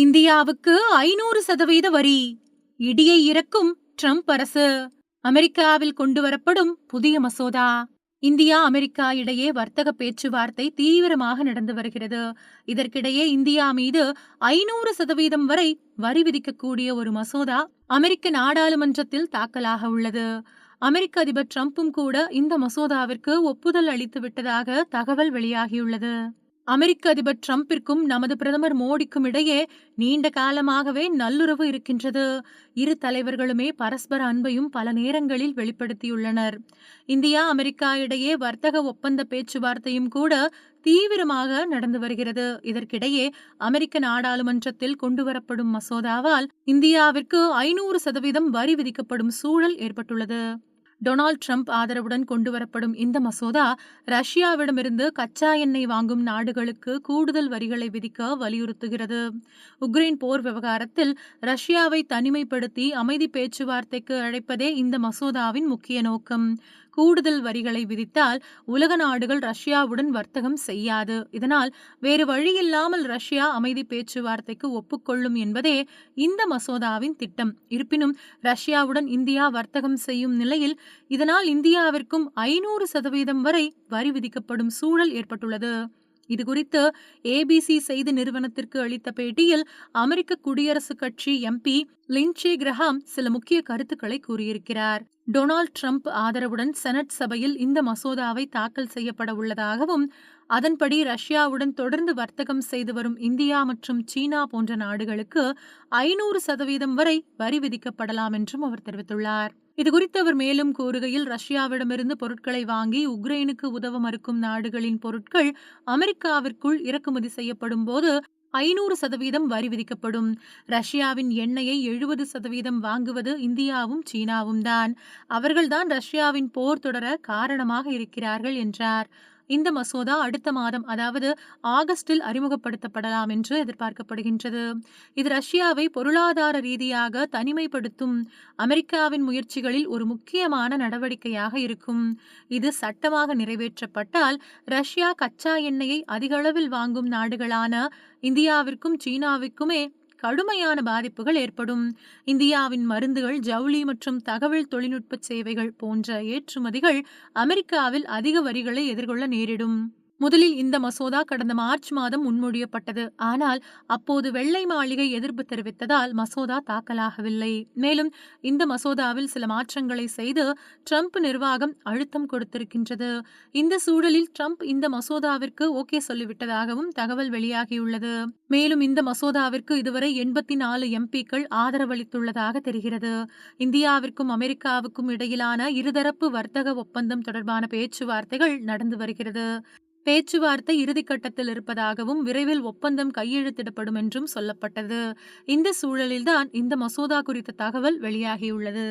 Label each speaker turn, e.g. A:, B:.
A: இந்தியாவுக்கு ஐநூறு சதவீத வரி. இடியை இறக்கும் ட்ரம்ப் அரசு. அமெரிக்காவில் கொண்டு வரப்படும் புதிய மசோதா. இந்தியா அமெரிக்கா இடையே வர்த்தக பேச்சுவார்த்தை தீவிரமாக நடந்து வருகிறது. இதற்கிடையே இந்தியா மீது ஐநூறு சதவீதம் வரை வரி விதிக்கக்கூடிய ஒரு மசோதா அமெரிக்க நாடாளுமன்றத்தில் தாக்கலாக உள்ளது. அமெரிக்க அதிபர் ட்ரம்ப்பும் கூட இந்த மசோதாவிற்கு ஒப்புதல் அளித்து விட்டதாக தகவல் வெளியாகியுள்ளது. அமெரிக்க அதிபர் டிரம்பிற்கும் நமது பிரதமர் மோடிக்கும் இடையே நீண்ட காலமாகவே நல்லுறவு இருக்கின்றது. இரு தலைவர்களுமே பரஸ்பர அன்பையும் பல நேரங்களில் வெளிப்படுத்தியுள்ளனர். இந்தியா அமெரிக்கா இடையே வர்த்தக ஒப்பந்த பேச்சுவார்த்தையும் கூட தீவிரமாக நடந்து வருகிறது. இதற்கிடையே அமெரிக்க நாடாளுமன்றத்தில் கொண்டுவரப்படும் மசோதாவால் இந்தியாவிற்கு ஐநூறு சதவீதம் வரி விதிக்கப்படும் சூழல் ஏற்பட்டுள்ளது. டொனால்ட் ட்ரம்ப் ஆதரவுடன் கொண்டுவரப்படும் இந்த மசோதா ரஷ்யாவிடமிருந்து கச்சா எண்ணெய் வாங்கும் நாடுகளுக்கு கூடுதல் வரிகளை விதிக்க வலியுறுத்துகிறது. உக்ரைன் போர் விவகாரத்தில் ரஷ்யாவை தனிமைப்படுத்தி அமைதி பேச்சுவார்த்தைக்கு அழைப்பதே இந்த மசோதாவின் முக்கிய நோக்கம். கூடுதல் வரிகளை விதித்தால் உலக நாடுகள் ரஷ்யாவுடன் வர்த்தகம் செய்யாது. இதனால் வேறு வழியில்லாமல் ரஷ்யா அமைதி பேச்சுவார்த்தைக்கு ஒப்புக்கொள்ளும் என்பதே இந்த மசோதாவின் திட்டம். இருப்பினும் ரஷ்யாவுடன் இந்தியா வர்த்தகம் செய்யும் நிலையில் இதனால் இந்தியாவிற்கும் ஐநூறு சதவீதம் வரை வரி விதிக்கப்படும் சூழல் ஏற்பட்டுள்ளது. இது குறித்து ஏபிசி செய்தி நிறுவனத்திற்கு அளித்த பேட்டியில் அமெரிக்க குடியரசுக் கட்சி எம்பி லின்சே கிரஹாம் சில முக்கிய கருத்துக்களை கூறியிருக்கிறார். டொனால்ட் ட்ரம்ப் ஆதரவுடன் செனட் சபையில் இந்த மசோதாவை தாக்கல் செய்யப்பட உள்ளதாகவும் அதன்படி ரஷ்யாவுடன் தொடர்ந்து வர்த்தகம் செய்து வரும் இந்தியா மற்றும் சீனா போன்ற நாடுகளுக்கு ஐநூறு சதவீதம் வரை வரி விதிக்கப்படலாம் என்றும் அவர் தெரிவித்துள்ளார். இதுகுறித்து அவர் மேலும் கூறுகையில் ரஷ்யாவிடமிருந்து பொருட்களை வாங்கி உக்ரைனுக்கு உதவ மறுக்கும் நாடுகளின் பொருட்கள் அமெரிக்காவிற்குள் இறக்குமதி செய்யப்படும் போது ஐநூறு சதவீதம் வரி விதிக்கப்படும். ரஷ்யாவின் எண்ணெயை எழுபது சதவீதம் வாங்குவது இந்தியாவும் சீனாவும் தான் அவர்கள்தான் ரஷ்யாவின் போர் தொடர காரணமாக இருக்கிறார்கள் என்றார். இந்த மசோதா அடுத்த மாதம் அதாவது ஆகஸ்டில் அறிமுகப்படுத்தப்படலாம் என்று எதிர்பார்க்கப்படுகின்றது. இது ரஷ்யாவை பொருளாதார ரீதியாக தனிமைப்படுத்தும் அமெரிக்காவின் முயற்சிகளில் ஒரு முக்கியமான நடவடிக்கையாக இருக்கும். இது சட்டமாக நிறைவேற்றப்பட்டால் ரஷ்யா கச்சா எண்ணெயை அதிகளவில் வாங்கும் நாடுகளான இந்தியாவிற்கும் சீனாவிற்குமே கடுமையான பாதிப்புகள் ஏற்படும். இந்தியாவின் மருந்துகள் ஜவுளி மற்றும் தகவல் தொழில்நுட்ப சேவைகள் போன்ற ஏற்றுமதிகள் அமெரிக்காவில் அதிக வரிகளை எதிர்கொள்ள நேரிடும். முதலில் இந்த மசோதா கடந்த மார்ச் மாதம் முன்மொழியப்பட்டது. ஆனால் அப்போது வெள்ளை மாளிகை எதிர்ப்பு தெரிவித்ததால் மசோதா தாக்கலாகவில்லை. மேலும் இந்த மசோதாவில் சில மாற்றங்களை செய்து ட்ரம்ப் நிர்வாகம் அழுத்தம் கொடுத்திருக்கின்றது. இந்த சூழலில் ட்ரம்ப் இந்த மசோதாவிற்கு ஓகே சொல்லிவிட்டதாகவும் தகவல் வெளியாகியுள்ளது. மேலும் இந்த மசோதாவிற்கு இதுவரை எண்பத்தி நாலு எம்பிக்கள் ஆதரவளித்துள்ளதாக தெரிகிறது. இந்தியாவிற்கும் அமெரிக்காவுக்கும் இடையிலான இருதரப்பு வர்த்தக ஒப்பந்தம் தொடர்பான பேச்சுவார்த்தைகள் நடந்து வருகிறது. பேச்சுவார்த்தை இறுதிக்கட்டத்தில் இருப்பதாகவும் விரைவில் ஒப்பந்தம் கையெழுத்திடப்படும் என்றும் சொல்லப்பட்டது. இந்த சூழலில்தான் இந்த மசோதா குறித்த தகவல் வெளியாகியுள்ளது.